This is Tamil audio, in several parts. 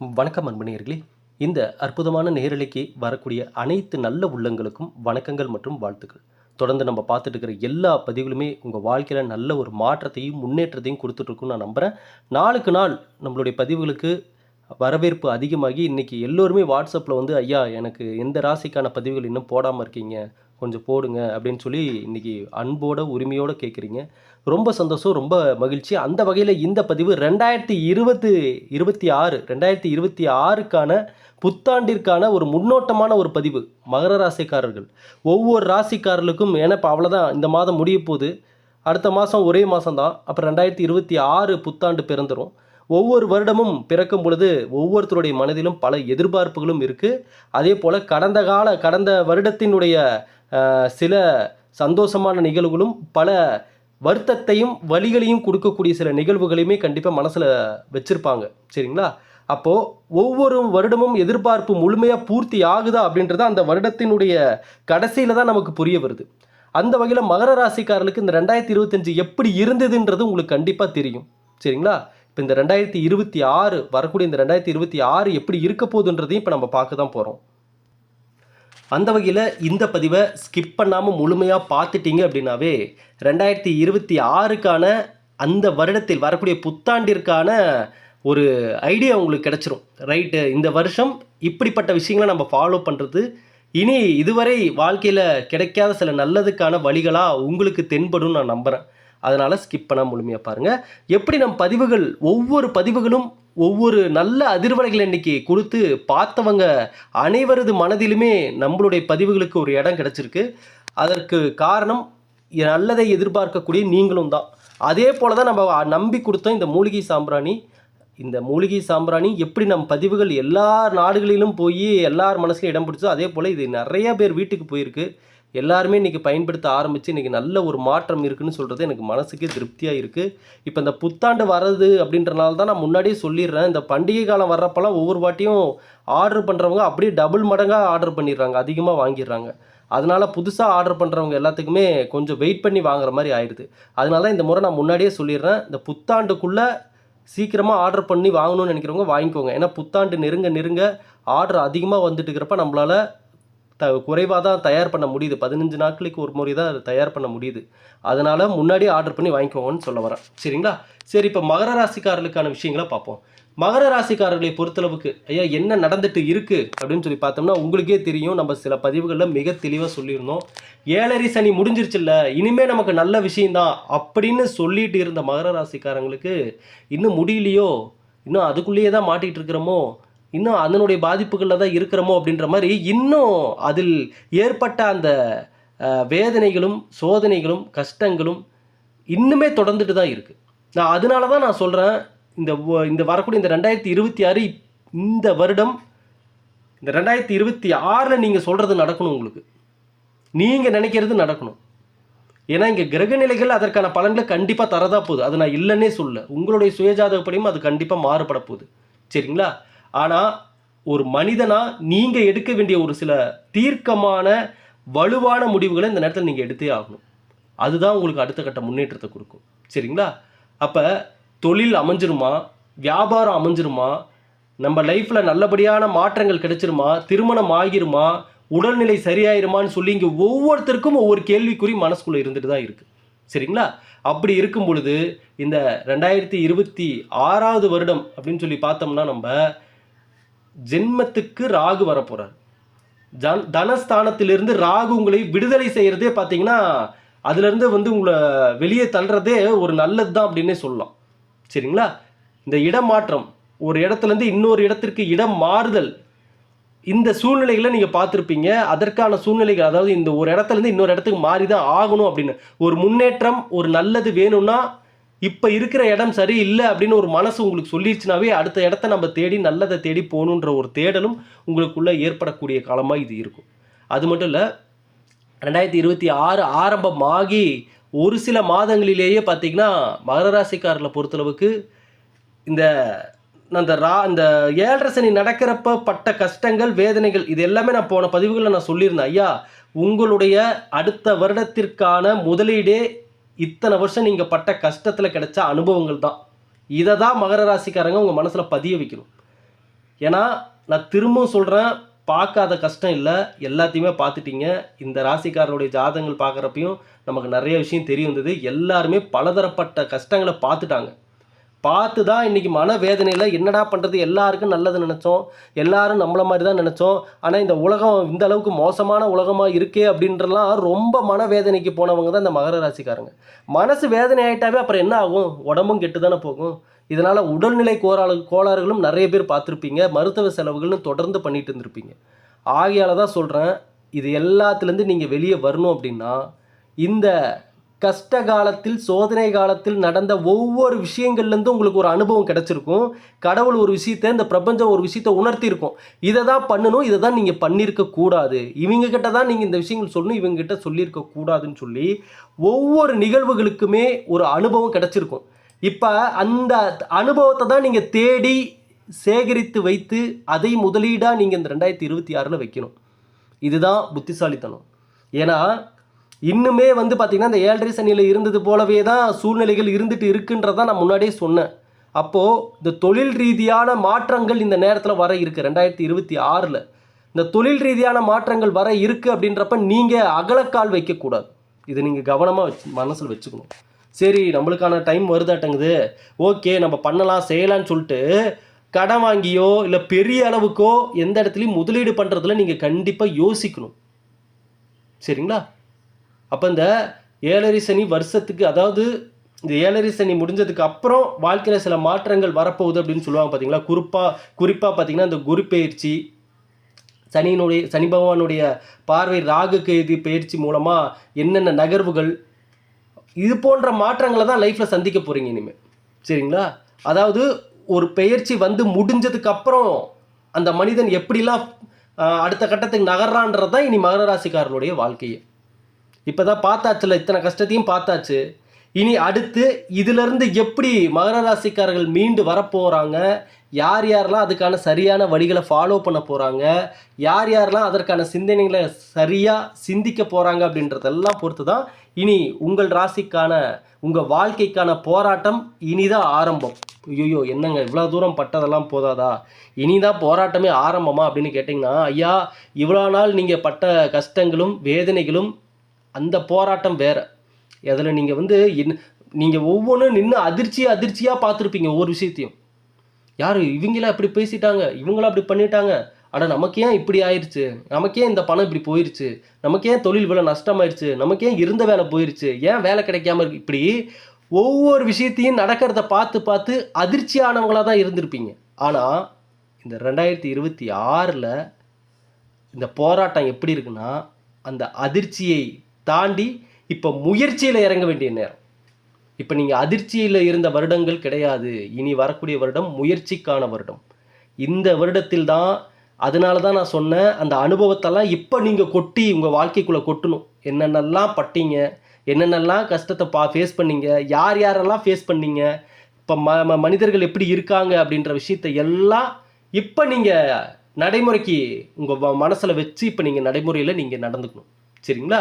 வணக்கம் அன்பணியர்களே இந்த அற்புதமான நேரலைக்கு வரக்கூடிய அனைத்து நல்ல உள்ளங்களுக்கும் வணக்கங்கள் மற்றும் வாழ்த்துக்கள். தொடர்ந்து நம்ம பார்த்துட்டு இருக்கிற எல்லா பதிவுகளுமே உங்கள் வாழ்க்கையில் நல்ல ஒரு மாற்றத்தையும் முன்னேற்றத்தையும் கொடுத்துட்ருக்குன்னு நான் நம்புகிறேன் நாளுக்கு நாள் நம்மளுடைய பதிவுகளுக்கு வரவேற்பு அதிகமாகி இன்றைக்கி எல்லோருமே வாட்ஸ்அப்பில் வந்து ஐயா எனக்கு எந்த ராசிக்கான பதிவுகள் இன்னும் போடாமல் இருக்கீங்க? கொஞ்சம் போடுங்க அப்படின்னு சொல்லி இன்றைக்கி அன்போட உரிமையோடு கேட்குறீங்க ரொம்ப சந்தோஷம் ரொம்ப மகிழ்ச்சி. அந்த வகையில் இந்த பதிவு ரெண்டாயிரத்தி இருபது இருபத்தி ஆறு ரெண்டாயிரத்தி இருபத்தி ஆறுக்கான புத்தாண்டிற்கான ஒரு முன்னோட்டமான ஒரு பதிவு மகர ராசிக்காரர்கள். ஒவ்வொரு ராசிக்காரர்களுக்கும் ஏன்னா இப்போ அவ்வளோதான் இந்த மாதம் முடிய போகுது. அடுத்த மாதம் ஒரே மாதம் தான் அப்போ ரெண்டாயிரத்தி இருபத்தி ஆறு புத்தாண்டு பிறந்துடும் ஒவ்வொரு வருடமும் பிறக்கும் பொழுது ஒவ்வொருத்தருடைய மனதிலும் பல எதிர்பார்ப்புகளும் இருக்குது அதே போல் கடந்த கால கடந்த வருடத்தினுடைய சில சந்தோஷமான நிகழ்வுகளும் பல வருத்தத்தையும் வழிகளையும் கொடுக்கக்கூடிய சில நிகழ்வுகளையுமே கண்டிப்பாக மனசில் வச்சுருப்பாங்க. சரிங்களா? அப்போது ஒவ்வொரு வருடமும் எதிர்பார்ப்பு முழுமையாக பூர்த்தி ஆகுதா அப்படின்றத அந்த வருடத்தினுடைய கடைசியில் தான் நமக்கு புரிய வருது. அந்த வகையில் மகர ராசிக்காரர்களுக்கு இந்த ரெண்டாயிரத்தி இருபத்தஞ்சு எப்படி இருந்ததுன்றது உங்களுக்கு கண்டிப்பாக தெரியும். சரிங்களா? இப்போ இந்த ரெண்டாயிரத்தி இருபத்தி ஆறு வரக்கூடிய இந்த ரெண்டாயிரத்தி இருபத்தி ஆறு எப்படி இருக்க போகுதுன்றதையும் இப்போ நம்ம பார்க்க தான் போகிறோம் அந்த வகையில் இந்த பதிவை ஸ்கிப் பண்ணாமல் முழுமையாக பார்த்துட்டீங்க அப்படின்னாவே ரெண்டாயிரத்தி இருபத்தி ஆறுக்கான அந்த வருடத்தில் வரக்கூடிய புத்தாண்டிற்கான ஒரு ஐடியா உங்களுக்கு கிடச்சிரும். ரைட்டு இந்த வருஷம் இப்படிப்பட்ட விஷயங்களை நம்ம ஃபாலோ பண்ணுறது இனி இதுவரை வாழ்க்கையில் கிடைக்காத சில நல்லதுக்கான வழிகளாக உங்களுக்கு தென்படும் நான் நம்புகிறேன் அதனால் ஸ்கிப் பண்ண முழுமையாக பாருங்கள் எப்படி நம் பதிவுகள் ஒவ்வொரு பதிவுகளும் ஒவ்வொரு நல்ல அதிர்வலைகள் இன்னைக்கு கொடுத்து பார்த்தவங்க அனைவரது மனதிலுமே நம்மளுடைய பதிவுகளுக்கு ஒரு இடம் கிடச்சிருக்கு. அதற்கு காரணம் நல்லதை எதிர்பார்க்கக்கூடிய நீங்களும் தான். அதே போல தான் நம்ம நம்பி கொடுத்தோம் இந்த மூலிகை சாம்பிராணி. இந்த மூலிகை சாம்பிராணி எப்படி நம் பதிவுகள் எல்லா நாடுகளிலும் போய் எல்லார் மனசுலையும் இடம் பிடிச்சோ அதே போல் இது நிறைய பேர் வீட்டுக்கு போயிருக்கு. எல்லாருமே இன்றைக்கி பயன்படுத்த ஆரம்பித்து இன்றைக்கி நல்ல ஒரு மாற்றம் இருக்குன்னு சொல்கிறது எனக்கு மனசுக்கே திருப்தியாக இருக்குது இப்போ இந்த புத்தாண்டு வர்றது அப்படின்றனால தான் நான் முன்னாடியே சொல்லிடுறேன். இந்த பண்டிகை காலம் வர்றப்பெல்லாம் ஒவ்வொரு வாட்டியும் ஆர்டர் பண்ணுறவங்க அப்படியே டபுள் மடங்காக ஆர்டர் பண்ணிடுறாங்க. அதிகமாக வாங்கிடுறாங்க. அதனால் புதுசாக ஆர்டர் பண்ணுறவங்க எல்லாத்துக்குமே கொஞ்சம் வெயிட் பண்ணி வாங்குற மாதிரி ஆயிடுது. அதனால தான் இந்த முறை நான் முன்னாடியே சொல்லிடுறேன். இந்த புத்தாண்டுக்குள்ளே சீக்கிரமாக ஆர்டர் பண்ணி வாங்கணும்னு நினைக்கிறவங்க வாங்கிக்கோங்க. ஏன்னா புத்தாண்டு நெருங்க நெருங்க ஆர்டர் அதிகமாக வந்துட்டு இருக்கிறப்ப நம்மளால் த குறைவாக தான் தயார் பண்ண முடியுது. பதினஞ்சு நாட்களுக்கு ஒரு முறை தான் தயார் பண்ண முடியுது. அதனால் முன்னாடியே ஆர்டர் பண்ணி வாங்கிக்கோங்கன்னு சொல்ல வரேன். சரிங்களா? சரி இப்போ மகர ராசிக்காரர்களுக்கான விஷயங்களை பார்ப்போம். மகர ராசிக்காரர்களை பொறுத்தளவுக்கு ஐயா என்ன நடந்துட்டு இருக்குது அப்படின்னு சொல்லி பார்த்தோம்னா உங்களுக்கே தெரியும். நம்ம சில பதிவுகளில் மிக தெளிவாக சொல்லியிருந்தோம். ஏழரை சனி முடிஞ்சிருச்சுல்ல இனிமேல் நமக்கு நல்ல விஷயந்தான் அப்படின்னு சொல்லிட்டு இருந்த மகர ராசிக்காரங்களுக்கு இன்னும் முடியலையோ? இன்னும் அதுக்குள்ளேயே தான் மாட்டிகிட்டு இருக்கிறோமோ? இன்னும் அதனுடைய பாதிப்புகளில் தான் இருக்கிறோமோ அப்படின்ற மாதிரி இன்னும் அதில் ஏற்பட்ட அந்த வேதனைகளும் சோதனைகளும் கஷ்டங்களும் இன்னுமே தொடர்ந்துட்டு தான் இருக்குது நான் அதனால தான் நான் சொல்கிறேன் இந்த இந்த வரக்கூடிய இந்த ரெண்டாயிரத்தி இருபத்தி ஆறு இந்த வருடம் இந்த ரெண்டாயிரத்தி இருபத்தி ஆறில் நீங்கள் சொல்கிறது நடக்கணும் உங்களுக்கு. நீங்கள் நினைக்கிறது நடக்கணும். ஏன்னா இங்கே கிரகநிலைகள் அதற்கான பலன்களை கண்டிப்பாக தரதா போகுது. அது நான் இல்லைன்னே சொல்ல உங்களுடைய சுயஜாதகப்படியும் அது கண்டிப்பாக மாறுபட போகுது. சரிங்களா? ஆனால் ஒரு மனிதனாக நீங்கள் எடுக்க வேண்டிய ஒரு சில தீர்க்கமான வலுவான முடிவுகளை இந்த நேரத்தில் நீங்கள் எடுத்தே ஆகணும். அதுதான் உங்களுக்கு அடுத்த கட்ட முன்னேற்றத்தை கொடுக்கும். சரிங்களா? அப்போ தொழில் அமைஞ்சிருமா? வியாபாரம் அமைஞ்சிருமா? நம்ம லைஃப்பில் நல்லபடியான மாற்றங்கள் கிடைச்சிருமா? திருமணம் ஆகிருமா? உடல்நிலை சரியாயிருமான்னு சொல்லி இங்கே ஒவ்வொருத்தருக்கும் ஒவ்வொரு கேள்விக்குறி மனசுக்குள்ளே இருந்துட்டு தான் இருக்குது சரிங்களா? அப்படி இருக்கும் பொழுது இந்த ரெண்டாயிரத்தி இருபத்தி ஆறாவது வருடம் அப்படின்னு சொல்லி பார்த்தோம்னா நம்ம ஜென்மத்துக்கு ராகு வரப்போகிறார் ஜன் தனஸ்தானத்திலிருந்து ராகு உங்களை விடுதலை செய்கிறதே பார்த்தீங்கன்னா அதுலேருந்து வந்து உங்களை வெளியே தள்ளுறதே ஒரு நல்லது தான் அப்படின்னே சொல்லலாம். சரிங்களா? இந்த இடமாற்றம் ஒரு இடத்துலேருந்து இன்னொரு இடத்திற்கு இடம் மாறுதல் இந்த சூழ்நிலைகளை நீங்கள் பார்த்துருப்பீங்க. அதற்கான சூழ்நிலைகள் அதாவது இந்த ஒரு இடத்துலேருந்து இன்னொரு இடத்துக்கு மாறி தான் ஆகணும் அப்படின்னு. ஒரு முன்னேற்றம் ஒரு நல்லது வேணும்னா இப்போ இருக்கிற இடம் சரியில்லை அப்படின்னு ஒரு மனசு உங்களுக்கு சொல்லிடுச்சுனாவே அடுத்த இடத்த நம்ம தேடி நல்லதை தேடி போகணுன்ற ஒரு தேடலும் உங்களுக்குள்ளே ஏற்படக்கூடிய காலமாக இது இருக்கும். அது மட்டும் இல்லை ரெண்டாயிரத்தி இருபத்தி ஆறு ஆரம்பமாகி ஒரு சில மாதங்களிலேயே பார்த்தீங்கன்னா மகர ராசிக்காரர்களை பொறுத்தளவுக்கு இந்த அந்த ரா இந்த ஏழரை சனி நடக்கிறப்ப பட்ட கஷ்டங்கள் வேதனைகள் இது எல்லாமே நான் போன பதிவுகளில் நான் சொல்லியிருந்தேன். ஐயா உங்களுடைய அடுத்த வருடத்திற்கான முதலீடே இத்தனை வருஷம் நீங்கள் பட்ட கஷ்டத்தில் கிடைச்ச அனுபவங்கள் தான். இதை தான் மகர ராசிக்காரங்க உங்கள் மனசில் பதிய வைக்கணும். ஏன்னா நான் திரும்பவும் சொல்கிறேன் பார்க்காத கஷ்டம் இல்லை. எல்லாத்தையுமே பார்த்துட்டீங்க. இந்த ராசிக்காரருடைய ஜாதகங்கள் பார்க்குறப்பையும் நமக்கு நிறைய விஷயம் தெரிய வந்தது. எல்லாருமே பலதரப்பட்ட கஷ்டங்களை பார்த்துட்டாங்க. பார்த்து தான் இன்றைக்கி மனவேதனையில் என்னடா பண்ணுறது எல்லாருக்கும் நல்லது நினச்சோம். எல்லாரும் நம்மள மாதிரி தான் நினச்சோம். ஆனால் இந்த உலகம் இந்த அளவுக்கு மோசமான உலகமாக இருக்கே அப்படின்றலாம் ரொம்ப மனவேதனைக்கு போனவங்க தான் இந்த மகர ராசிக்காரங்க. மனசு வேதனை ஆகிட்டாவே அப்புறம் என்ன ஆகும்? உடம்பும் கெட்டு தானே போகும். இதனால் உடல்நிலை கோளாறு கோளாறுகளும் நிறைய பேர் பார்த்துருப்பீங்க. மருத்துவ செலவுகள்னு தொடர்ந்து பண்ணிட்டு இருந்திருப்பீங்க. ஆகையால் தான் சொல்கிறேன் இது எல்லாத்துலேருந்து நீங்கள் வெளியே வரணும் அப்படின்னா இந்த கஷ்ட காலத்தில் சோதனை காலத்தில் நடந்த ஒவ்வொரு விஷயங்கள்லேருந்து உங்களுக்கு ஒரு அனுபவம் கிடச்சிருக்கும். கடவுள் ஒரு விஷயத்தை இந்த பிரபஞ்சம் ஒரு விஷயத்தை உணர்த்தியிருக்கும். இதை தான் பண்ணணும் இதை தான் நீங்கள் பண்ணியிருக்க கூடாது. தான் நீங்கள் இந்த விஷயங்கள் சொல்லணும் இவங்ககிட்ட சொல்லியிருக்கக்கூடாதுன்னு சொல்லியிருக்க கூடாதுன்னு சொல்லி ஒவ்வொரு நிகழ்வுகளுக்குமே ஒரு அனுபவம் கிடச்சிருக்கும். இப்போ அந்த அனுபவத்தை தான் நீங்கள் தேடி சேகரித்து வைத்து அதை முதலீடாக நீங்கள் இந்த ரெண்டாயிரத்தி இருபத்தி ஆறில் வைக்கணும். இதுதான் புத்திசாலித்தனம். ஏன்னா இன்னுமே வந்து பார்த்திங்கன்னா இந்த ஏழரை சனியில் இருந்தது போலவே தான் சூழ்நிலைகள் இருந்துட்டு இருக்குன்றதை நான் முன்னாடியே சொன்னேன். அப்போது இந்த தொழில் ரீதியான மாற்றங்கள் இந்த நேரத்தில் வர இருக்குது ரெண்டாயிரத்தி இருபத்தி ஆறில். இந்த தொழில் ரீதியான மாற்றங்கள் வர இருக்குது அப்படின்றப்ப நீங்கள் அகலக்கால் வைக்கக்கூடாது. இதை நீங்கள் கவனமாக வச்சு மனசில் வச்சுக்கணும். சரி நம்மளுக்கான டைம் வருதாட்டங்குது. ஓகே நம்ம பண்ணலாம் செய்யலாம்னு சொல்லிட்டு கடன் வாங்கியோ இல்லை பெரிய அளவுக்கோ எந்த இடத்துலையும் முதலீடு பண்ணுறதுல நீங்கள் கண்டிப்பாக யோசிக்கணும். சரிங்களா? அப்போ இந்த ஏழரை சனி வருஷத்துக்கு அதாவது இந்த ஏழரை சனி முடிஞ்சதுக்கு அப்புறம் வாழ்க்கையில் சில மாற்றங்கள் வரப்போகுது அப்படின்னு சொல்லுவாங்க பார்த்தீங்களா குறிப்பாக குறிப்பாக பார்த்தீங்கன்னா இந்த குரு பயிற்சி சனியினுடைய சனி பகவானுடைய பார்வை ராகு கேது பயிற்சி மூலமாக என்னென்ன நகர்வுகள் இது போன்ற மாற்றங்களை தான் லைஃப்பில் சந்திக்க போகிறீங்க இனிமேல் சரிங்களா? அதாவது ஒரு பெயர்ச்சி வந்து முடிஞ்சதுக்கு அப்புறம் அந்த மனிதன் எப்படிலாம் அடுத்த கட்டத்துக்கு நகர்றான்றது தான் இனி மகர ராசிக்காரனுடைய இப்போ தான் பார்த்தாச்சுல இத்தனை கஷ்டத்தையும் பார்த்தாச்சு. இனி அடுத்து இதிலிருந்து எப்படி மகர ராசிக்காரர்கள் மீண்டு வரப்போகிறாங்க யார் யாரெல்லாம் அதுக்கான சரியான வழிகளை ஃபாலோ பண்ண போகிறாங்க யார் யாரெல்லாம் அதற்கான சிந்தனைகளை சரியாக சிந்திக்க போகிறாங்க அப்படின்றதெல்லாம் பொறுத்து தான் இனி உங்கள் ராசிக்கான உங்கள் வாழ்க்கைக்கான போராட்டம் இனிதான் ஆரம்பம். ஐயோ என்னங்க இவ்வளோ தூரம் பட்டதெல்லாம் போதாதா? இனிதான் போராட்டமே ஆரம்பமா அப்படின்னு கேட்டிங்கன்னா ஐயா இவ்வளோ நாள் நீங்கள் பட்ட கஷ்டங்களும் வேதனைகளும் அந்த போராட்டம் வேறு. அதில் நீங்கள் வந்து நீங்கள் ஒவ்வொன்றும் நின்று அதிர்ச்சியாக அதிர்ச்சியாக பார்த்துருப்பீங்க ஒவ்வொரு விஷயத்தையும். யார்? இவங்களாம் இப்படி பேசிட்டாங்க இவங்களாம் அப்படி பண்ணிட்டாங்க. ஆனால் நமக்கு ஏன் இப்படி ஆயிடுச்சு நமக்கே இந்த பணம் இப்படி போயிருச்சு? நமக்கே தொழில் விலை நஷ்டமாயிடுச்சு நமக்கே இருந்த வேலை போயிருச்சு? ஏன் வேலை கிடைக்காம இருக்கு? இப்படி ஒவ்வொரு விஷயத்தையும் நடக்கிறத பார்த்து பார்த்து அதிர்ச்சியானவங்களாக தான் இருந்திருப்பீங்க. ஆனால் இந்த ரெண்டாயிரத்தி இருபத்தி ஆறில் இந்த போராட்டம் எப்படி இருக்குன்னா அந்த அதிர்ச்சியை தாண்டி இப்போ முயற்சியில் இறங்க வேண்டிய நேரம். இப்போ நீங்கள் அதிர்ச்சியில் இருந்த வருடங்கள் கிடையாது. இனி வரக்கூடிய வருடம் முயற்சிக்கான வருடம். இந்த வருடத்தில் தான் அதனால தான் நான் சொன்னேன் அந்த அனுபவத்தெல்லாம் இப்போ நீங்கள் கொட்டி உங்கள் வாழ்க்கைக்குள்ளே கொட்டணும். என்னென்னலாம் பட்டீங்க? என்னென்னலாம் கஷ்டத்தை பா ஃபேஸ் பண்ணீங்க? யார் யாரெல்லாம் ஃபேஸ் பண்ணீங்க? இப்போ ம ம- மனிதர்கள் எப்படி இருக்காங்க அப்படின்ற விஷயத்தை எல்லாம் இப்போ நீங்கள் நடைமுறைக்கு உங்கள் மனசில் வச்சு இப்போ நீங்கள் நடைமுறையில் நீங்கள் நடந்துக்கணும். சரிங்களா?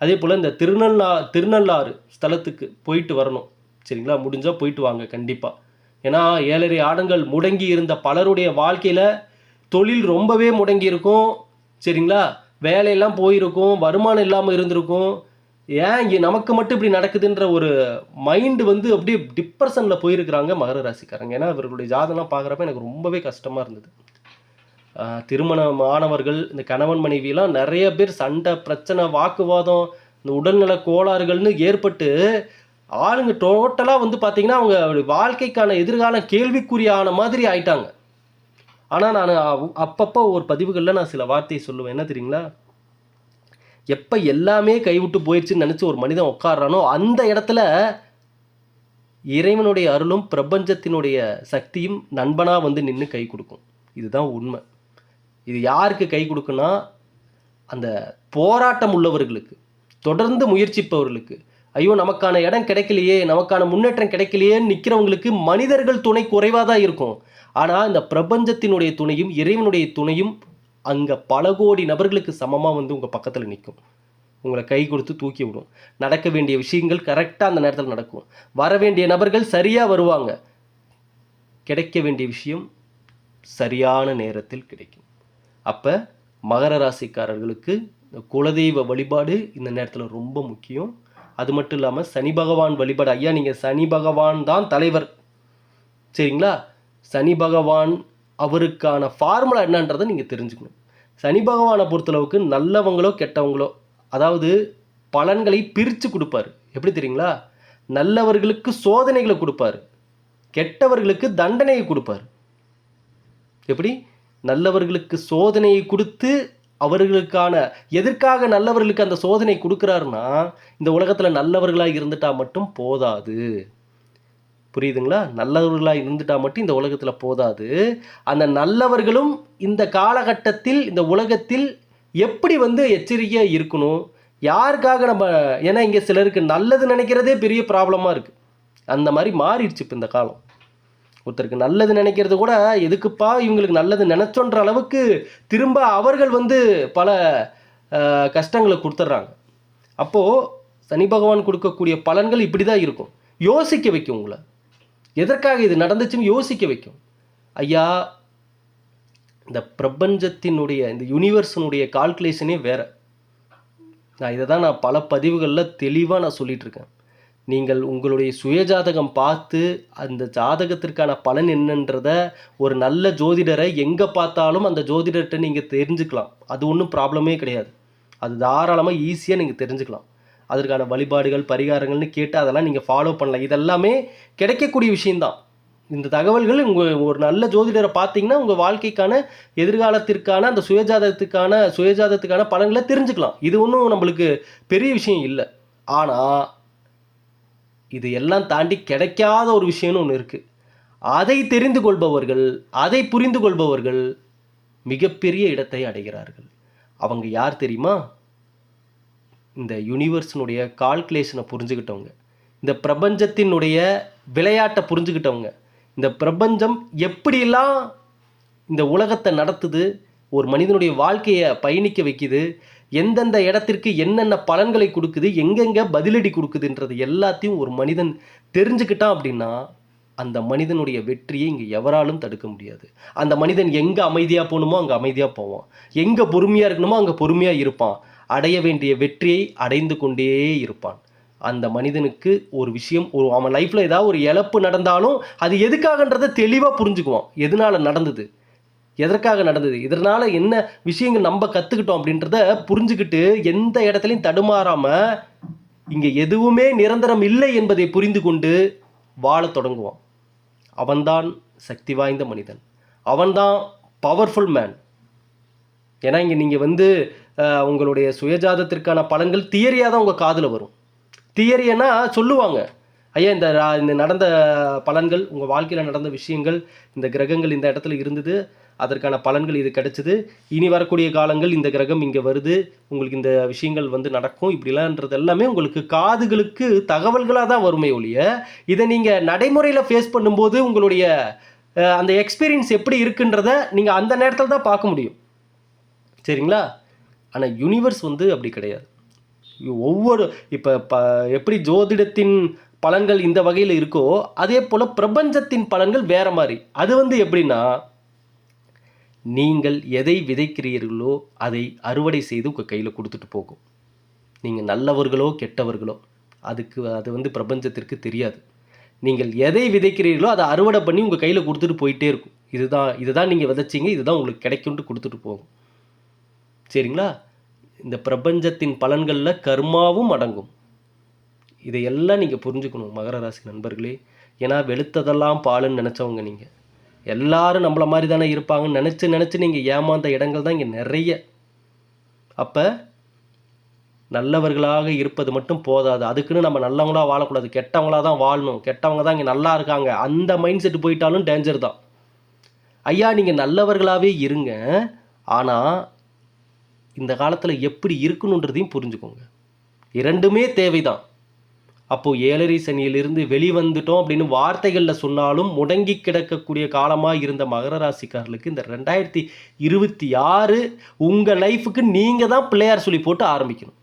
அதே போல் இந்த திருநள்ளா திருநள்ளாறு ஸ்தலத்துக்கு போயிட்டு வரணும். சரிங்களா? முடிஞ்சால் போயிட்டு வாங்க கண்டிப்பாக ஏன்னா ஏழரை ஆடங்கள் முடங்கி இருந்த பலருடைய வாழ்க்கையில் தொழில் ரொம்பவே முடங்கி இருக்கும் சரிங்களா? வேலையெல்லாம் போயிருக்கும் வருமானம் இல்லாமல் இருந்திருக்கும். ஏன் இங்கே நமக்கு மட்டும் இப்படி நடக்குதுன்ற ஒரு மைண்டு வந்து அப்படியே டிப்ரெஷனில் போயிருக்கிறாங்க மகர ராசிக்காரங்க. ஏன்னா இவர்களுடைய ஜாதகம்லாம் பார்க்குறப்ப எனக்கு ரொம்பவே கஷ்டமாக இருந்தது. திருமணமானவர்கள் இந்த கணவன் மனைவியெல்லாம் நிறைய பேர் சண்டை பிரச்சனை வாக்குவாதம் இந்த உடல்நல கோளாறுகள்னு ஏற்பட்டு ஆளுங்க டோட்டலாக வந்து பார்த்திங்கன்னா அவங்க வாழ்க்கைக்கான எதிர்காலம் கேள்விக்குறியான மாதிரி ஆயிட்டாங்க. ஆனால் நான் அப்பப்போ ஒரு பதிவுகளில் நான் சில வார்த்தையை சொல்லுவேன். என்ன தெரியுங்களா? எப்போ எல்லாமே கைவிட்டு போயிடுச்சுன்னு நினச்சி ஒரு மனிதன் உட்காடுறானோ அந்த இடத்துல இறைவனுடைய அருளும் பிரபஞ்சத்தினுடைய சக்தியும் நண்பனாக வந்து நின்று கை கொடுக்கும். இதுதான் உண்மை. இது யாருக்கு கை கொடுக்குன்னா அந்த போராட்டம் உள்ளவர்களுக்கு தொடர்ந்து முயற்சிப்பவர்களுக்கு. ஐயோ நமக்கான இடம் கிடைக்கலையே நமக்கான முன்னேற்றம் கிடைக்கலையேன்னு நிற்கிறவங்களுக்கு மனிதர்கள் துணை குறைவாக தான் இருக்கும். ஆனால் இந்த பிரபஞ்சத்தினுடைய துணையும் இறைவனுடைய துணையும் அங்கே பல கோடி நபர்களுக்கு சமமாக வந்து உங்கள் பக்கத்தில் நிற்கும் உங்களை கை கொடுத்து தூக்கி விடும். நடக்க வேண்டிய விஷயங்கள் கரெக்டாக அந்த நேரத்தில் நடக்கும். வர வேண்டிய நபர்கள் சரியாக வருவாங்க. கிடைக்க வேண்டிய விஷயம் சரியான நேரத்தில் கிடைக்கும். அப்போ மகர ராசிக்காரர்களுக்கு இந்த குலதெய்வ வழிபாடு இந்த நேரத்தில் ரொம்ப முக்கியம். அது மட்டும் இல்லாமல் சனி பகவான் வழிபாடு. ஐயா நீங்கள் சனி பகவான் தான் தலைவர். சரிங்களா? சனி பகவான் அவருக்கான ஃபார்முலா என்னன்றதை நீங்கள் தெரிஞ்சுக்கணும். சனி பகவானை பொறுத்தளவுக்கு நல்லவங்களோ கெட்டவங்களோ அதாவது பலன்களை பிரித்து கொடுப்பாரு. எப்படி தெரியுங்களா? நல்லவர்களுக்கு சோதனைகளை கொடுப்பாரு. கெட்டவர்களுக்கு தண்டனையை கொடுப்பாரு. எப்படி? நல்லவர்களுக்கு சோதனையை கொடுத்து அவர்களுக்கான எதற்காக நல்லவர்களுக்கு அந்த சோதனை கொடுக்குறாருன்னா இந்த உலகத்தில் நல்லவர்களாக இருந்துட்டா மட்டும் போதாது. புரியுதுங்களா? நல்லவர்களாக இருந்துட்டால் மட்டும் இந்த உலகத்தில் போதாது. அந்த நல்லவர்களும் இந்த காலகட்டத்தில் இந்த உலகத்தில் எப்படி வந்து எச்சரிக்கையாக இருக்கணும்? யாருக்காக நம்ம ஏன்னா இங்கே சிலருக்கு நல்லது நினைக்கிறதே பெரிய ப்ராப்ளமாக இருக்குது அந்த மாதிரி மாறிடுச்சு இப்போ இந்த காலம். ஒருத்தருக்கு நல்லது நினைக்கிறது கூட எதுக்குப்பா இவங்களுக்கு நல்லது நினச்சோன்ற அளவுக்கு திரும்ப அவர்கள் வந்து பல கஷ்டங்களை கொடுத்துட்றாங்க. அப்போது சனி பகவான் கொடுக்கக்கூடிய பலன்கள் இப்படி தான் இருக்கும். யோசிக்க வைக்கும் உங்களை. எதற்காக இது நடந்துச்சுன்னு யோசிக்க வைக்கும். ஐயா இந்த பிரபஞ்சத்தினுடைய இந்த யூனிவர்ஸினுடைய கால்குலேஷனே வேறு. நான் இதை தான் நான் பல பதிவுகளில் தெளிவாக நான் சொல்லிகிட்ருக்கேன் நீங்கள் உங்களுடைய சுயஜாதகம் பார்த்து அந்த ஜாதகத்திற்கான பலன் என்னன்றத ஒரு நல்ல ஜோதிடரை எங்கே பார்த்தாலும் அந்த ஜோதிடர்கிட்ட நீங்கள் தெரிஞ்சுக்கலாம். அது ஒன்றும் ப்ராப்ளமே கிடையாது. அது தாராளமாக ஈஸியாக நீங்கள் தெரிஞ்சுக்கலாம். அதற்கான வழிபாடுகள் பரிகாரங்கள்னு கேட்டு அதெல்லாம் நீங்கள் ஃபாலோ பண்ணலாம். இதெல்லாமே கிடைக்கக்கூடிய விஷயம்தான். இந்த தகவல்கள் உங்கள் ஒரு நல்ல ஜோதிடரை பார்த்தீங்கன்னா உங்கள் வாழ்க்கைக்கான எதிர்காலத்திற்கான அந்த சுயஜாதகத்துக்கான சுயஜாதகத்துக்கான பலன்களை தெரிஞ்சுக்கலாம். இது ஒன்றும் நம்மளுக்கு பெரிய விஷயம் இல்லை. ஆனால் இது எல்லாம் தாண்டி கிடைக்காத ஒரு விஷயம்னு ஒன்று இருக்குது அதை தெரிந்து கொள்பவர்கள் அதை புரிந்து கொள்பவர்கள் மிகப்பெரிய இடத்தை அடைகிறார்கள். அவங்க யார் தெரியுமா? இந்த யூனிவர்ஸினுடைய கால்குலேஷனை புரிஞ்சுக்கிட்டவங்க இந்த பிரபஞ்சத்தினுடைய விளையாட்டை புரிஞ்சுக்கிட்டவங்க இந்த பிரபஞ்சம் எப்படியெல்லாம் இந்த உலகத்தை நடத்துது ஒரு மனிதனுடைய வாழ்க்கையை பயணிக்க வைக்குது எந்தெந்த இடத்திற்கு என்னென்ன பலன்களை கொடுக்குது எங்கெங்கே பதிலடி கொடுக்குதுன்றது எல்லாத்தையும் ஒரு மனிதன் தெரிஞ்சுக்கிட்டான் அப்படின்னா அந்த மனிதனுடைய வெற்றியை இங்கே எவராலும் தடுக்க முடியாது. அந்த மனிதன் எங்கே அமைதியாக போகணுமோ அங்கே அமைதியாக போவான். எங்கே பொறுமையாக இருக்கணுமோ அங்கே பொறுமையாக இருப்பான். அடைய வேண்டிய வெற்றியை அடைந்து கொண்டே இருப்பான். அந்த மனிதனுக்கு ஒரு விஷயம் ஒரு அவன் லைஃப்பில் ஏதாவது ஒரு இழப்பு நடந்தாலும் அது எதுக்காகன்றதை தெளிவாக புரிஞ்சுக்குவான். எதனால் நடந்தது? எதற்காக நடந்தது? இதனால் என்ன விஷயங்கள் நம்ம கற்றுக்கிட்டோம் அப்படின்றத புரிஞ்சுக்கிட்டு எந்த இடத்துலையும் தடுமாறாமல் இங்கே எதுவுமே நிரந்தரம் இல்லை என்பதை புரிந்து கொண்டு வாழத் தொடங்குவான். அவன்தான் சக்தி வாய்ந்த மனிதன். அவன்தான் பவர்ஃபுல் மேன் ஏன்னா இங்கே நீங்கள் வந்து உங்களுடைய சுயஜாதத்திற்கான பலன்கள் தியரியாக தான் உங்கள் காதில் வரும். தியரியனா சொல்லுவாங்க. ஐயா இந்த இந்த நடந்த பலன்கள் உங்கள் வாழ்க்கையில் நடந்த விஷயங்கள் இந்த கிரகங்கள் இந்த இடத்துல இருந்தது அதற்கான பலன்கள் இது கிடைச்சிது. இனி வரக்கூடிய காலங்கள் இந்த கிரகம் இங்கே வருது. உங்களுக்கு இந்த விஷயங்கள் வந்து நடக்கும். இப்படிலான்றது எல்லாமே உங்களுக்கு காதுகளுக்கு தகவல்களாக தான் வருமே ஒழிய இதை நீங்கள் நடைமுறையில் ஃபேஸ் பண்ணும்போது உங்களுடைய அந்த எக்ஸ்பீரியன்ஸ் எப்படி இருக்குன்றத நீங்கள் அந்த நேரத்தில் தான் பார்க்க முடியும். சரிங்களா? ஆனால் யூனிவர்ஸ் வந்து அப்படி கிடையாது. ஒவ்வொரு இப்போ ப எப்படி ஜோதிடத்தின் பலன்கள் இந்த வகையில் இருக்கோ அதே போல் பிரபஞ்சத்தின் பலன்கள் வேறு மாதிரி. அது வந்து எப்படின்னா நீங்கள் எதை விதைக்கிறீர்களோ அதை அறுவடை செய்து உங்கள் கையில் கொடுத்துட்டு போகும். நீங்கள் நல்லவர்களோ கெட்டவர்களோ அதுக்கு அது வந்து பிரபஞ்சத்திற்கு தெரியாது. நீங்கள் எதை விதைக்கிறீர்களோ அதை அறுவடை பண்ணி உங்கள் கையில் கொடுத்துட்டு போயிட்டே இருக்கும். இதுதான் இதுதான் நீங்கள் விதைச்சீங்க இதுதான் உங்களுக்கு கிடைக்கும்னு கொடுத்துட்டு போகும். சரிங்களா? இந்த பிரபஞ்சத்தின் பலன்களில் கர்மாவும் அடங்கும். இதையெல்லாம் நீங்கள் புரிஞ்சுக்கணும் மகர ராசி நண்பர்களே. ஏன்னா வெளுத்ததெல்லாம் பாலுன்னு நினச்சவங்க நீங்கள் எல்லாரும் நம்மள மாதிரி தானே இருப்பாங்கன்னு நினச்சி நினச்சி நீங்கள் ஏமாந்த இடங்கள் தான் இங்கே நிறைய. அப்போ நல்லவர்களாக இருப்பது மட்டும் போதாது. அதுக்குன்னு நம்ம நல்லவங்களா வாழக்கூடாது. கெட்டவங்களா தான் வாழணும். கெட்டவங்க தான் இங்கே நல்லா இருக்காங்க. அந்த மைண்ட் செட் போயிட்டாலும் டேஞ்சர் தான். ஐயா நீங்கள் நல்லவர்களாகவே இருங்க. ஆனால் இந்த காலத்தில் எப்படி இருக்கணுன்றதையும் புரிஞ்சுக்கோங்க. இரண்டுமே தேவைதான். அப்போது ஏழரை சனியிலிருந்து வெளிவந்துட்டோம் அப்படின்னு வார்த்தைகளில் சொன்னாலும் முடங்கி கிடக்கக்கூடிய காலமாக இருந்த மகர ராசிக்காரர்களுக்கு இந்த ரெண்டாயிரத்தி இருபத்தி ஆறு உங்கள் லைஃபுக்கு நீங்கள் தான் பிள்ளையார் சொல்லி போட்டு ஆரம்பிக்கணும்.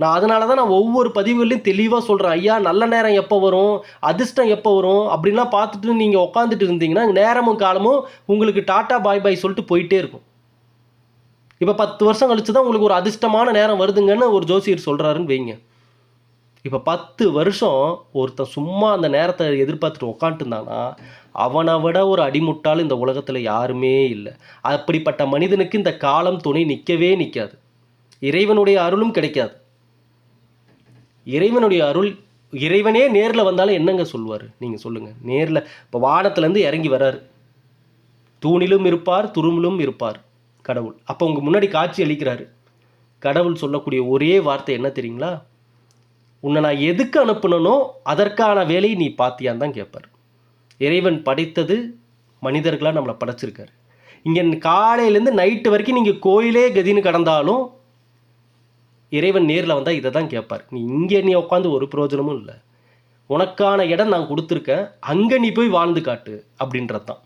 நான் அதனால தான் நான் ஒவ்வொரு பதிவுகளையும் தெளிவாக சொல்கிறேன் ஐயா நல்ல நேரம் எப்போ வரும்? அதிர்ஷ்டம் எப்போ வரும்? அப்படின்லாம் பார்த்துட்டு நீங்கள் உட்காந்துட்டு இருந்தீங்கன்னா நேரமும் காலமும் உங்களுக்கு டாட்டா பாய் பாய் சொல்லிட்டு போயிட்டே இருக்கும். இப்போ பத்து வருஷம் கழிச்சு தான் உங்களுக்கு ஒரு அதிர்ஷ்டமான நேரம் வருதுங்கன்னு ஒரு ஜோசியர் சொல்கிறாருன்னு வைங்க. இப்போ பத்து வருஷம் ஒருத்தன் சும்மா அந்த நேரத்தை எதிர்பார்த்துட்டு உக்காந்துருந்தான்னா அவனை விட ஒரு அடிமுட்டால் இந்த உலகத்தில் யாருமே இல்லை. அப்படிப்பட்ட மனிதனுக்கு இந்த காலம் துணை நிற்கவே நிற்காது இறைவனுடைய அருளும் கிடைக்காது. இறைவனுடைய அருள் இறைவனே நேரில் வந்தாலும் என்னங்க சொல்லுவார்? நீங்கள் சொல்லுங்கள் நேரில் இப்போ வானத்துலேருந்து இறங்கி வராரு. தூணிலும் இருப்பார் துருமிலும் இருப்பார் கடவுள். அப்போ உங்கள் முன்னாடி காட்சி அளிக்கிறாரு. கடவுள் சொல்லக்கூடிய ஒரே வார்த்தை என்ன தெரியுங்களா? உன்னை நான் எதுக்கு அனுப்பினனோ அதற்கான வேலையை நீ பார்த்தியான்னு தான் கேட்பார் இறைவன் படைத்தது மனிதர்களாக நம்மளை படைச்சிருக்காரு. இங்கே காலையிலேருந்து நைட்டு வரைக்கும் நீங்கள் கோயிலே கதின்னு கடந்தாலும் இறைவன் நேரில் வந்தால் இதை தான் கேட்பார் நீ இங்கே நீ உட்காந்து ஒரு பிரயோஜனமும் இல்லை. உனக்கான இடம் நான் கொடுத்துருக்கேன். அங்கே நீ போய் வாழ்ந்து காட்டு அப்படின்றது தான்.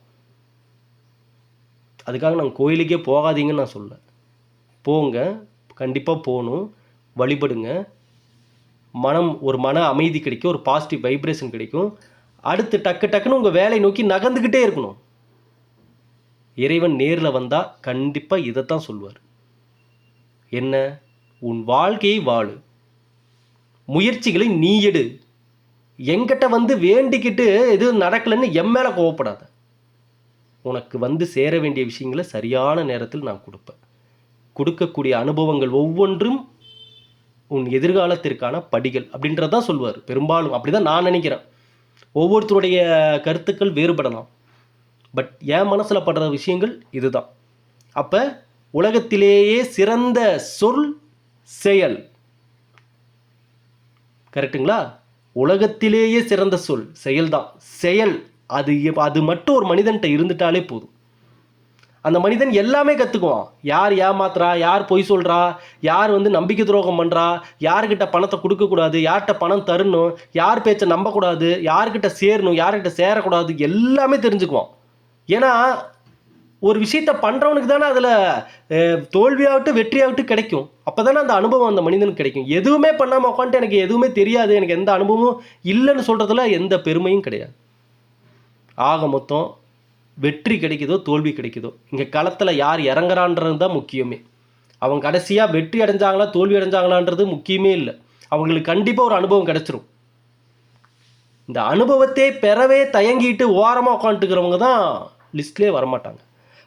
அதுக்காக நான் கோயிலுக்கே போகாதீங்கன்னு நான் சொல்ல போங்க. கண்டிப்பாக போகணும். வழிபடுங்க. மனம் ஒரு மன அமைதி கிடைக்கும் ஒரு பாசிட்டிவ் வைப்ரேஷன் கிடைக்கும். அடுத்து டக்கு டக்குன்னு உங்கள் வேலையை நோக்கி நகர்ந்துக்கிட்டே இருக்கணும். இறைவன் நேரில் வந்தால் கண்டிப்பாக இதைத்தான் சொல்வார் என்ன? உன் வாழ்க்கையை வாழு. முயற்சிகளை நீ எடு. எங்கிட்ட வந்து வேண்டிக்கிட்டு எதுவும் நடக்கலைன்னு என் மேலே கோவப்படாத. உனக்கு வந்து சேர வேண்டிய விஷயங்களை சரியான நேரத்தில் நான் கொடுப்பேன். கொடுக்கக்கூடிய அனுபவங்கள் ஒவ்வொன்றும் உன் எதிர்காலத்திற்கான படிகள் அப்படின்றதான் சொல்லுவார். பெரும்பாலும் அப்படி தான் நான் நினைக்கிறேன். ஒவ்வொருத்தருடைய கருத்துக்கள் வேறுபடலாம். பட் என் மனசில் படுற விஷயங்கள் இதுதான். அப்போ உலகத்திலேயே சிறந்த சொல் செயல். கரெக்ட்டுங்களா? உலகத்திலேயே சிறந்த சொல் செயல்தான். செயல் அது எப்- அது மட்டும் ஒரு மனிதன்கிட்ட இருந்துட்டாலே போதும். அந்த மனிதன் எல்லாமே கற்றுக்குவான் யார் ஏமாத்துறா யார் பொய் சொல்கிறா யார் வந்து நம்பிக்கை துரோகம் பண்ணுறா யார்கிட்ட பணத்தை கொடுக்கக்கூடாது யார்கிட்ட பணம் தரணும் யார் பேச்சை நம்பக்கூடாது யார்கிட்ட சேரணும் யார்கிட்ட சேரக்கூடாது எல்லாமே தெரிஞ்சுக்குவான். ஏன்னா ஒரு விஷயத்த பண்ணுறவனுக்கு தானே அதில் தோல்வியாகட்டும் வெற்றியாகட்டும் கிடைக்கும். அப்போ தானே அந்த அனுபவம் அந்த மனிதனுக்கு கிடைக்கும். எதுவுமே பண்ணாமல் உட்காந்துட்டு எனக்கு எதுவுமே தெரியாது எனக்கு எந்த அனுபவமும் இல்லைன்னு சொல்கிறதுல எந்த பெருமையும் கிடையாது. ஆக மொத்தம் வெற்றி கிடைக்குதோ தோல்வி கிடைக்குதோ. இங்கே களத்தில் யார் இறங்குறான்றது தான் முக்கியமே. அவங்க கடைசியாக வெற்றி அடைஞ்சாங்களா தோல்வி அடைஞ்சாங்களான்றது முக்கியமே இல்லை. அவங்களுக்கு கண்டிப்பாக ஒரு அனுபவம் கிடச்சிரும். இந்த அனுபவத்தை பெறவே தயங்கிட்டு ஓரமாக உட்காந்துக்கிறவங்க தான் லிஸ்ட்லேயே வரமாட்டாங்க.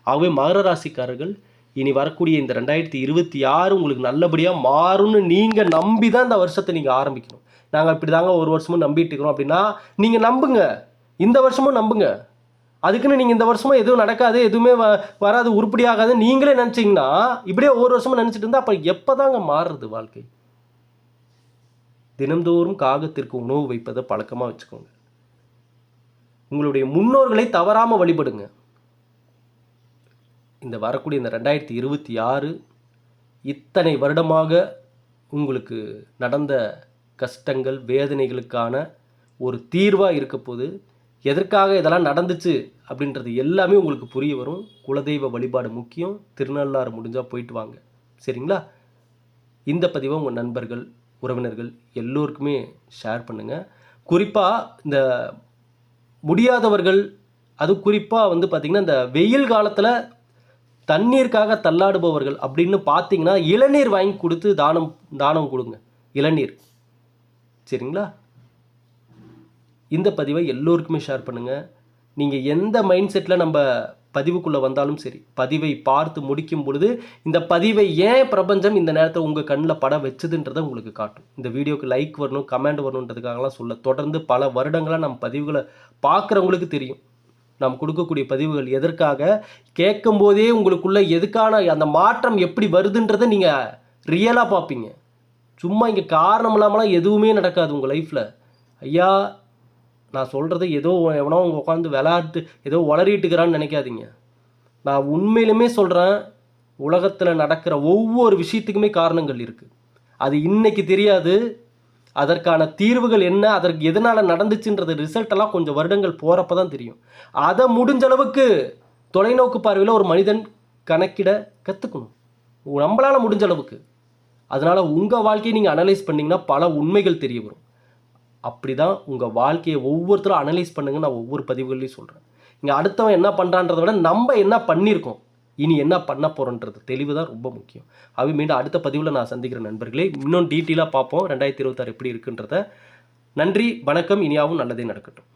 ஆகவே மகர ராசிக்காரர்கள் இனி வரக்கூடிய இந்த ரெண்டாயிரத்தி இருபத்தி ஆறு உங்களுக்கு நல்லபடியாக மாறும்னு நீங்கள் நம்பி தான் இந்த வருஷத்தை நீங்கள் ஆரம்பிக்கணும். நாங்கள் இப்படி தாங்க ஒரு வருஷமும் நம்பிட்டு இருக்கிறோம் அப்படின்னா நீங்கள் நம்புங்க. இந்த வருஷமும் நம்புங்க. அதுக்குன்னு நீங்கள் இந்த வருஷமும் எதுவும் நடக்காது எதுவுமே வ வராது உருப்படியாகாது. நீங்களே நினச்சிங்கன்னா இப்படியே ஒவ்வொரு வருஷமும் நினச்சிட்டு இருந்தால் அப்போ எப்போ தாங்க மாறுறது வாழ்க்கை? தினந்தோறும் காகத்திற்கு உணவு வைப்பதை பழக்கமாக வச்சுக்கோங்க. உங்களுடைய முன்னோர்களை தவறாமல் வழிபடுங்க. இந்த வரக்கூடிய இந்த ரெண்டாயிரத்தி இருபத்தி ஆறு இத்தனை வருடமாக உங்களுக்கு நடந்த கஷ்டங்கள் வேதனைகளுக்கான ஒரு தீர்வாக இருக்க போது எதற்காக இதெல்லாம் நடந்துச்சு அப்படின்றது எல்லாமே உங்களுக்கு புரிய வரும். குலதெய்வ வழிபாடு முக்கியம். திருநள்ளாறு முடிஞ்சால் போயிட்டு வாங்க. சரிங்களா? இந்த பதிவை உங்கள் நண்பர்கள் உறவினர்கள் எல்லோருக்குமே ஷேர் பண்ணுங்கள் குறிப்பாக இந்த முடியாதவர்கள் அது குறிப்பாக வந்து பார்த்திங்கன்னா இந்த வெயில் காலத்தில் தண்ணீருக்காக தள்ளாடுபவர்கள் அப்படின்னு பார்த்தீங்கன்னா இளநீர் வாங்கி கொடுத்து தானம் தானம் கொடுங்க. இளநீர். சரிங்களா? இந்த பதிவை எல்லோருக்குமே ஷேர் பண்ணுங்கள் நீங்கள் எந்த மைண்ட் செட்டில் நம்ம பதிவுக்குள்ளே வந்தாலும் சரி பதிவை பார்த்து முடிக்கும் பொழுது இந்த பதிவை ஏன் பிரபஞ்சம் இந்த நேரத்தில் உங்கள் கண்ணில் பட வச்சதுன்றதை உங்களுக்கு காட்டும். இந்த வீடியோக்கு லைக் வரணும் கமெண்ட் வரணுன்றதுக்காகலாம் சொல்ல தொடர்ந்து பல வருடங்களாக நம்ம பதிவுகளை பார்க்குறவங்களுக்கு தெரியும். நாம் கொடுக்கக்கூடிய பதிவுகள் எதற்காக கேட்கும்போதே உங்களுக்குள்ள எதுக்கான அந்த மாற்றம் எப்படி வருதுன்றதை நீங்கள் ரியலாக பார்ப்பீங்க. சும்மா இங்கே காரணம் இல்லாமலாம் எதுவுமே நடக்காது உங்கள் லைஃப்பில் ஐயா நான் சொல்கிறது ஏதோ எவனோ அவங்க உட்காந்து விளையாட்டு ஏதோ வளரிட்டுக்கிறான்னு நினைக்காதீங்க. நான் உண்மையிலுமே சொல்கிறேன் உலகத்தில் நடக்கிற ஒவ்வொரு விஷயத்துக்குமே காரணங்கள் இருக்குது அது இன்னைக்கு தெரியாது. அதற்கான தீர்வுகள் என்ன அதற்கு எதனால் நடந்துச்சுன்றது ரிசல்ட் எல்லாம் கொஞ்சம் வருடங்கள் போகிறப்ப தான் தெரியும். அதை முடிஞ்ச அளவுக்கு தொலைநோக்கு பார்வையில் ஒரு மனிதன் கணக்கிட கற்றுக்கணும் நம்மளால் முடிஞ்ச அளவுக்கு. அதனால் உங்கள் வாழ்க்கையை நீங்கள் அனலைஸ் பண்ணிங்கன்னா பல உண்மைகள் தெரிய வரும். அப்படி தான் உங்கள் வாழ்க்கையை ஒவ்வொருத்தரும் அனலைஸ் பண்ணுங்க நான் ஒவ்வொரு பதிவுகள்லையும் சொல்கிறேன் இங்கே அடுத்தவன் என்ன பண்ணுறான்றத விட நம்ம என்ன பண்ணியிருக்கோம் இனி என்ன பண்ண போகிறோன்றது தெளிவு தான் ரொம்ப முக்கியம். அது மீண்டும் அடுத்த பதிவில் நான் சந்திக்கிற நண்பர்களே. இன்னும் டீட்டெயிலாக பார்ப்போம். ரெண்டாயிரத்தி இருபத்தாறு எப்படி இருக்குன்றத. நன்றி வணக்கம். இனியாவும் நல்லதே நடக்கட்டும்.